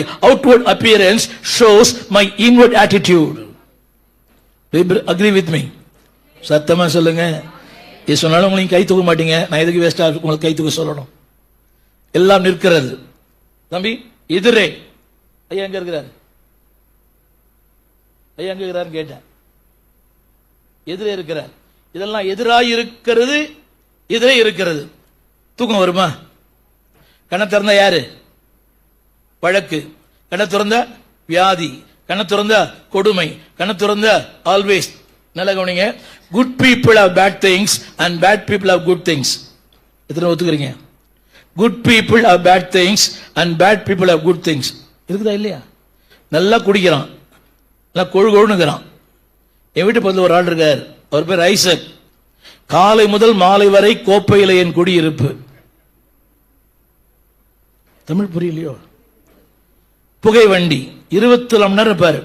outward appearance shows my inward attitude. Agree with me? சத்தமா சொல்லுங்க. இது சொன்னாலும் உங்களுக்கு கை தூக்க மாட்டீங்க. நான் எதுக்கு வேஸ்டா உங்களுக்கு கை தூக்க சொல்லணும்? எல்லாம் நிற்கிறது. தம்பி எதிரே. ஐயா எங்க இருக்கிறார்? ஐயா எங்க இருக்கிறார் கேட்டேன். எதிரே இருக்கிறார். இதெல்லாம் எதிராக இருக்கிறது எதிரே இருக்கிறது. தூக்கம் வருமா? கண்ணை திறந்தா யாரு? வழக்கு. கண்ணை திறந்தா வியாதி. கண்ணை திறந்தா கொடுமை. கண்ணை திறந்தா ஆல்வேஸ் நல்லா கவனிங்க. Good people of bad things and bad people of good things எத்தனை ஒத்துக்கிறீங்க? Good people of bad things and bad people of good things இருக்குதா இல்லையா? நல்லா குடிக்கிறான். நல்லா கொழு கொழுனுங்கிறான் என் வீட்டு பக்கத்தில் ஒரு ஆள் இருக்கார். அவர் பேர் ஐசக். காலை முதல் மாலை வரை கோப்பையில் என் குடியிருப்பு. தமிழ் புரியலையோ? புகை வண்டி. இருபத்தி மணி நேரம் இருப்பாரு.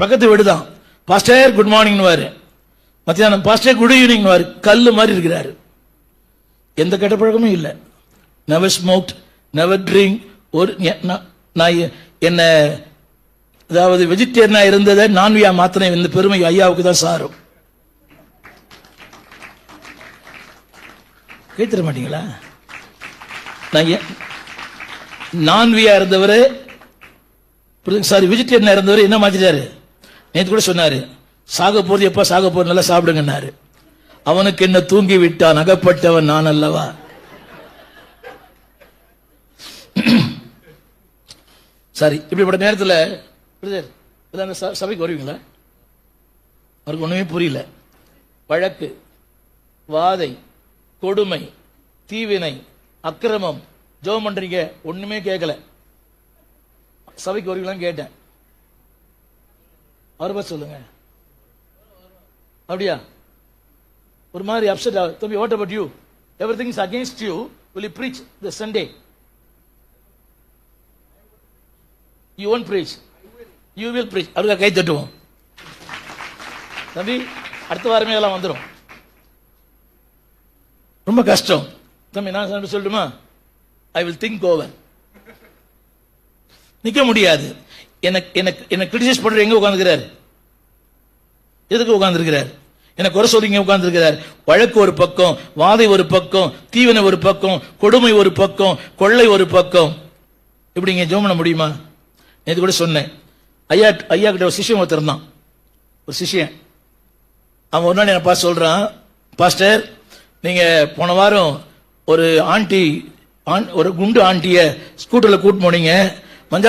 பக்கத்து வீடு தான் பாஸ்டர் குட் மார்னிங் வாரு மத்தியானம் பாஸ்டர் குட் ஈவினிங் வாரு கல் மாதிரி இருக்கிறார். எந்த கெட்ட பழக்கமும் இல்லை. நெவர் ஸ்மோக்ட் நெவர் ட்ரிங்க் ஒரு நான் நான் என்ன அதாவது வெஜிடேரியனா இருந்ததை நான்வியா மாத்திரம் இந்த பெருமை ஐயாவுக்கு தான் சாரும். கேட்டுற மாட்டீங்களா? நான் ஏன் நான்வியா இருந்தவர் சாரி வெஜிடேரியனா இருந்தவர் என்ன மாத்திட்டாரு? நேற்று கூட சொன்னாரு சாக போறது எப்ப? சாக போறது நல்லா சாப்பிடுங்கன்னாரு. அவனுக்கு என்ன தூங்கி விட்டான்? அகப்பட்டவன் நான் அல்லவா? சரி இப்படிப்பட்ட நேரத்தில் ச- சபைக்கு வருவீங்களா? அவருக்கு ஒண்ணுமே புரியல. வழக்கு வாதை கொடுமை தீவினை அக்கிரமம் ஜோம் பண்றீங்க ஒண்ணுமே கேட்கல சபைக்கு வருவீங்களான்னு கேட்டேன். அவரை சொல்லுங்க. அப்படியா? ஒரு மாதிரி அப்செட் தம்பி what about you everything is against you will you preach the Sunday you one preach you will preach அவருக்கு கை தட்டுவோம். தம்பி அடுத்த வாரமே எல்லாம் வந்துடும் ரொம்ப கஷ்டம். தம்பி நான் சொல்ல- சொல்லட்டுமா? ஐ வில் திங்க் ஓவர் நிற்க முடியாது. எனக்கு எனக்கு என்ன கிரிட்டிசைஸ் பண்ணுற எங்கே உட்கார்ந்துக்கிறார்? எதுக்கு உட்காந்துருக்கிறார் எனக்கு குறை சொல்லி இங்க உட்கார்ந்துருக்கிறார். வழக்கு ஒரு பக்கம் வாதை ஒரு பக்கம் தீவனை ஒரு பக்கம் கொடுமை ஒரு பக்கம் கொள்ளை ஒரு பக்கம். இப்படி இங்க ஜோம் பண்ண முடியுமா? நேற்று கூட சொன்னேன். ஐயா ஐயா கிட்ட ஒரு சிஷ்யன் ஒருத்தர் இருந்தான். ஒரு சிஷ்யன். அவன் ஒரு நாள் என்ன பார்த்து சொல்கிறான் பாஸ்டர் நீங்கள் போன வாரம் ஒரு ஆண்டி ஆண்- ஒரு குண்டு ஆண்டியை ஸ்கூட்டரில் கூட்டு போனீங்க. म्हणजे